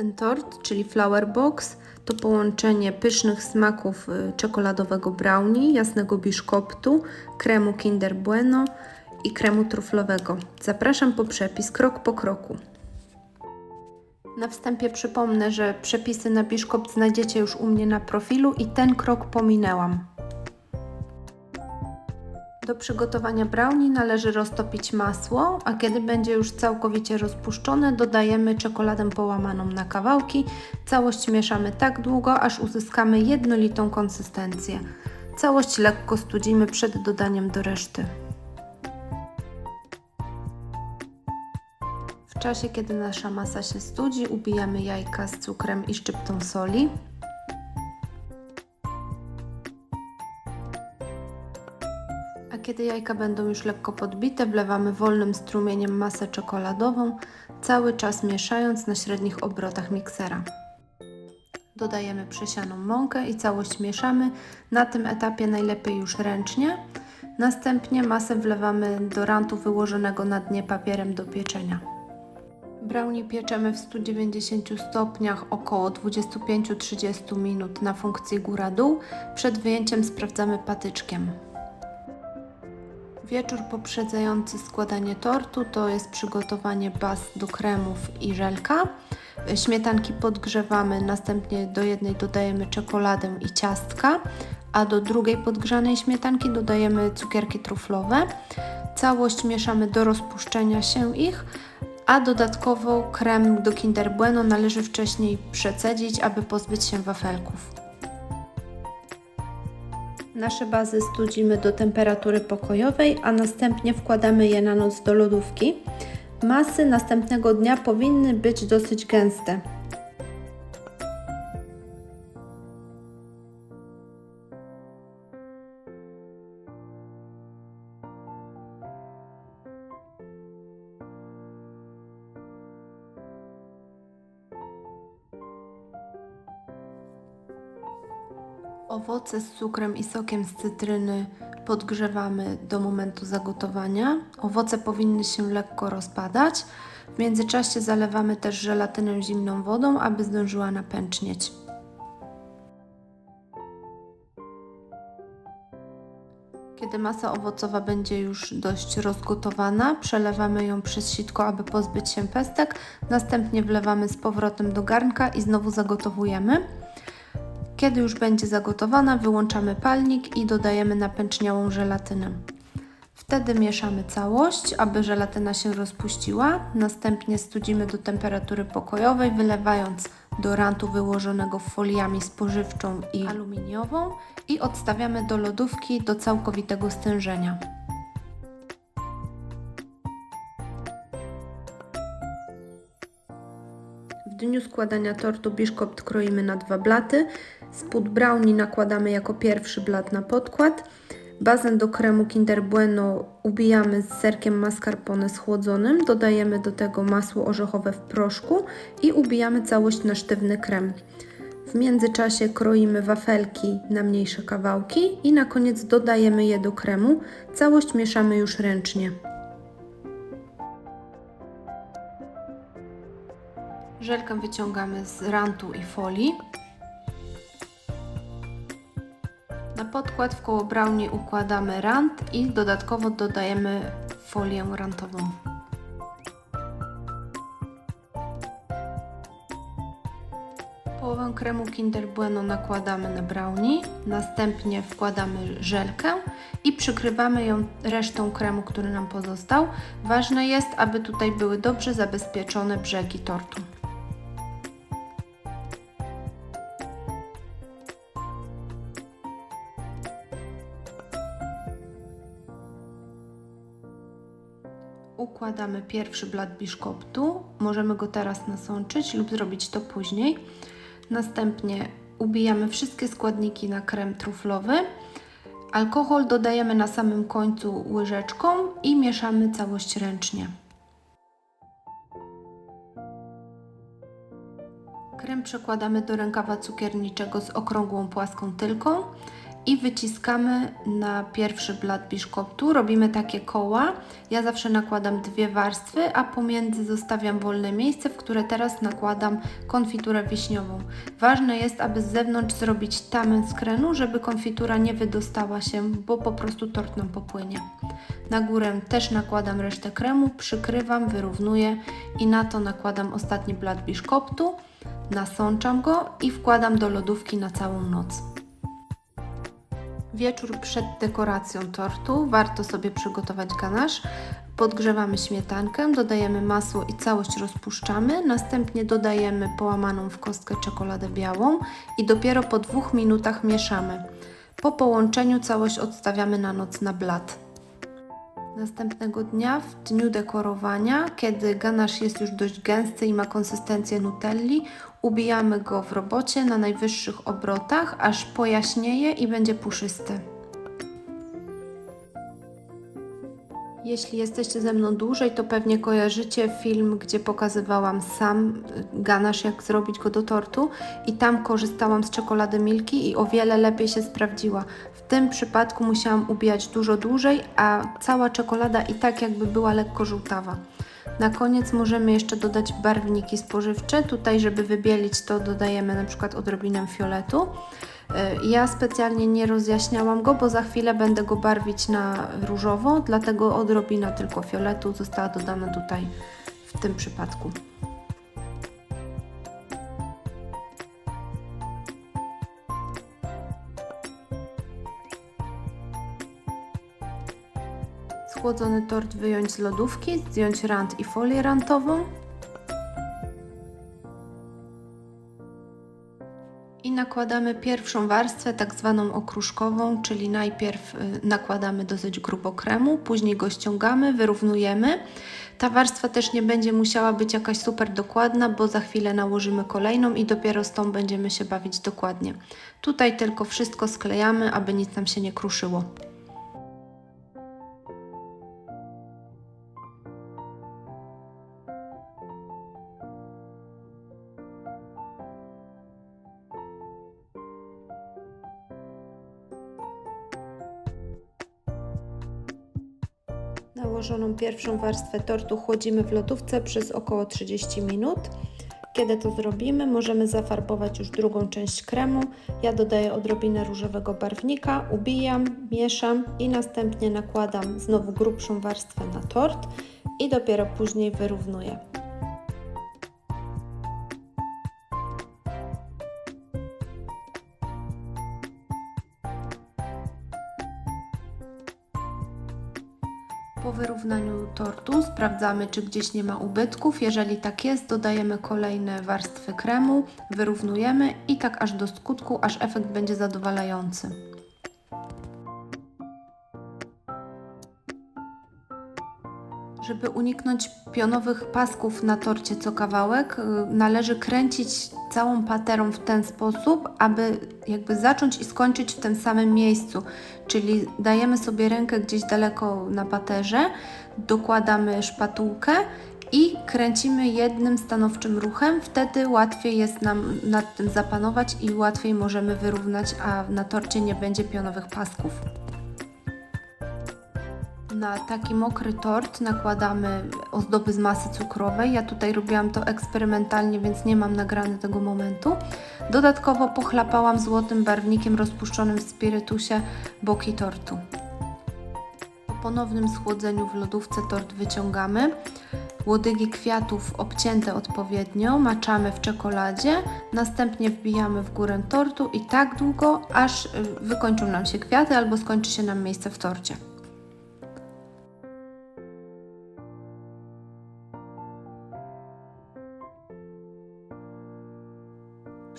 Ten tort, czyli Flower Box, to połączenie pysznych smaków y, czekoladowego brownie, jasnego biszkoptu, kremu Kinder Bueno i kremu truflowego. Zapraszam po przepis krok po kroku. Na wstępie przypomnę, że przepisy na biszkopt znajdziecie już u mnie na profilu i ten krok pominęłam. Do przygotowania brownie należy roztopić masło, a kiedy będzie już całkowicie rozpuszczone, dodajemy czekoladę połamaną na kawałki. Całość mieszamy tak długo, aż uzyskamy jednolitą konsystencję. Całość lekko studzimy przed dodaniem do reszty. W czasie, kiedy nasza masa się studzi, ubijamy jajka z cukrem i szczyptą soli. Kiedy jajka będą już lekko podbite, wlewamy wolnym strumieniem masę czekoladową, cały czas mieszając na średnich obrotach miksera. Dodajemy przesianą mąkę i całość mieszamy. Na tym etapie najlepiej już ręcznie. Następnie masę wlewamy do rantu wyłożonego na dnie papierem do pieczenia. Brownie pieczemy w 190 stopniach około 25-30 minut na funkcji góra-dół. Przed wyjęciem sprawdzamy patyczkiem. Wieczór poprzedzający składanie tortu to jest przygotowanie baz do kremów i żelka. Śmietanki podgrzewamy, następnie do jednej dodajemy czekoladę i ciastka, a do drugiej podgrzanej śmietanki dodajemy cukierki truflowe. Całość mieszamy do rozpuszczenia się ich, a dodatkowo krem do Kinder Bueno należy wcześniej przecedzić, aby pozbyć się wafelków. Nasze bazy studzimy do temperatury pokojowej, a następnie wkładamy je na noc do lodówki. Masy następnego dnia powinny być dosyć gęste. Owoce z cukrem i sokiem z cytryny podgrzewamy do momentu zagotowania. Owoce powinny się lekko rozpadać. W międzyczasie zalewamy też żelatynę zimną wodą, aby zdążyła napęcznieć. Kiedy masa owocowa będzie już dość rozgotowana, przelewamy ją przez sitko, aby pozbyć się pestek. Następnie wlewamy z powrotem do garnka i znowu zagotowujemy. Kiedy już będzie zagotowana, wyłączamy palnik i dodajemy napęczniałą żelatynę. Wtedy mieszamy całość, aby żelatyna się rozpuściła. Następnie studzimy do temperatury pokojowej, wylewając do rantu wyłożonego foliami spożywczą i aluminiową i odstawiamy do lodówki do całkowitego stężenia. W dniu składania tortu biszkopt kroimy na dwa blaty. Spód brownie nakładamy jako pierwszy blat na podkład. Bazę do kremu Kinder Bueno ubijamy z serkiem mascarpone schłodzonym. Dodajemy do tego masło orzechowe w proszku i ubijamy całość na sztywny krem. W międzyczasie kroimy wafelki na mniejsze kawałki i na koniec dodajemy je do kremu. Całość mieszamy już ręcznie. Żelkę wyciągamy z rantu i folii. Na podkład w koło brownie układamy rant i dodatkowo dodajemy folię rantową. Połowę kremu Kinder Bueno nakładamy na brownie, następnie wkładamy żelkę i przykrywamy ją resztą kremu, który nam pozostał. Ważne jest, aby tutaj były dobrze zabezpieczone brzegi tortu. Układamy pierwszy blat biszkoptu. Możemy go teraz nasączyć lub zrobić to później. Następnie ubijamy wszystkie składniki na krem truflowy. Alkohol dodajemy na samym końcu łyżeczką i mieszamy całość ręcznie. Krem przekładamy do rękawa cukierniczego z okrągłą płaską tylką i wyciskamy na pierwszy blat biszkoptu. Robimy takie koła. Ja zawsze nakładam dwie warstwy, a pomiędzy zostawiam wolne miejsce, w które teraz nakładam konfiturę wiśniową. Ważne jest, aby z zewnątrz zrobić tamę z krenu, żeby konfitura nie wydostała się, bo po prostu tort nam popłynie. Na górę też nakładam resztę kremu, przykrywam, wyrównuję i na to nakładam ostatni blat biszkoptu, nasączam go i wkładam do lodówki na całą noc. Wieczór przed dekoracją tortu warto sobie przygotować ganasz. Podgrzewamy śmietankę, dodajemy masło i całość rozpuszczamy, następnie dodajemy połamaną w kostkę czekoladę białą i dopiero po dwóch minutach mieszamy. Po połączeniu całość odstawiamy na noc na blat. Następnego dnia, w dniu dekorowania, kiedy ganasz jest już dość gęsty i ma konsystencję nutelli, ubijamy go w robocie na najwyższych obrotach, aż pojaśnieje i będzie puszysty. Jeśli jesteście ze mną dłużej, to pewnie kojarzycie film, gdzie pokazywałam sam y, ganasz, jak zrobić go do tortu i tam korzystałam z czekolady Milki i o wiele lepiej się sprawdziła. W tym przypadku musiałam ubijać dużo dłużej, a cała czekolada i tak jakby była lekko żółtawa. Na koniec możemy jeszcze dodać barwniki spożywcze. Tutaj, żeby wybielić to, dodajemy na przykład odrobinę fioletu. Y, Ja specjalnie nie rozjaśniałam go, bo za chwilę będę go barwić na różowo, dlatego odrobina tylko fioletu została dodana tutaj w tym przypadku. Schłodzony tort wyjąć z lodówki, zdjąć rant i folię rantową. Nakładamy pierwszą warstwę, tak zwaną okruszkową, czyli najpierw y, nakładamy dosyć grubo kremu, później go ściągamy, wyrównujemy. Ta warstwa też nie będzie musiała być jakaś super dokładna, bo za chwilę nałożymy kolejną i dopiero z tą będziemy się bawić dokładnie. Tutaj tylko wszystko sklejamy, aby nic nam się nie kruszyło. Nałożoną pierwszą warstwę tortu chłodzimy w lodówce przez około 30 minut. Kiedy to zrobimy, możemy zafarbować już drugą część kremu. Ja dodaję odrobinę różowego barwnika, ubijam, mieszam i następnie nakładam znowu grubszą warstwę na tort i dopiero później wyrównuję. Wyrównaniu tortu sprawdzamy, czy gdzieś nie ma ubytków. Jeżeli tak jest, dodajemy kolejne warstwy kremu, wyrównujemy i tak aż do skutku, aż efekt będzie zadowalający. Żeby uniknąć pionowych pasków na torcie co kawałek, y, należy kręcić całą paterą w ten sposób, aby jakby zacząć i skończyć w tym samym miejscu. Czyli dajemy sobie rękę gdzieś daleko na paterze, dokładamy szpatułkę i kręcimy jednym stanowczym ruchem. Wtedy łatwiej jest nam nad tym zapanować i łatwiej możemy wyrównać, a na torcie nie będzie pionowych pasków. Na taki mokry tort nakładamy ozdoby z masy cukrowej. Ja tutaj robiłam to eksperymentalnie, więc nie mam nagrane tego momentu. Dodatkowo pochlapałam złotym barwnikiem rozpuszczonym w spirytusie boki tortu. Po ponownym schłodzeniu w lodówce tort wyciągamy. Łodygi kwiatów obcięte odpowiednio maczamy w czekoladzie, następnie wbijamy w górę tortu i tak długo, aż wykończą nam się kwiaty albo skończy się nam miejsce w torcie.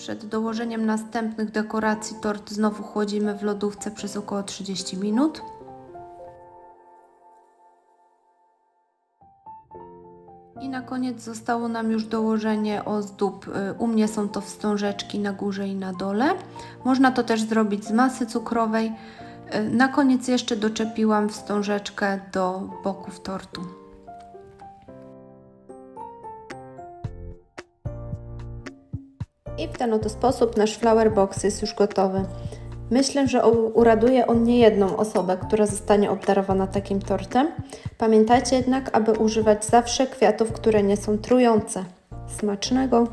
Przed dołożeniem następnych dekoracji tort znowu chłodzimy w lodówce przez około 30 minut. I na koniec zostało nam już dołożenie ozdób. U mnie są to wstążeczki na górze i na dole. Można to też zrobić z masy cukrowej. Na koniec jeszcze doczepiłam wstążeczkę do boków tortu. I w ten oto sposób nasz flower box jest już gotowy. Myślę, że uraduje on niejedną osobę, która zostanie obdarowana takim tortem. Pamiętajcie jednak, aby używać zawsze kwiatów, które nie są trujące. Smacznego!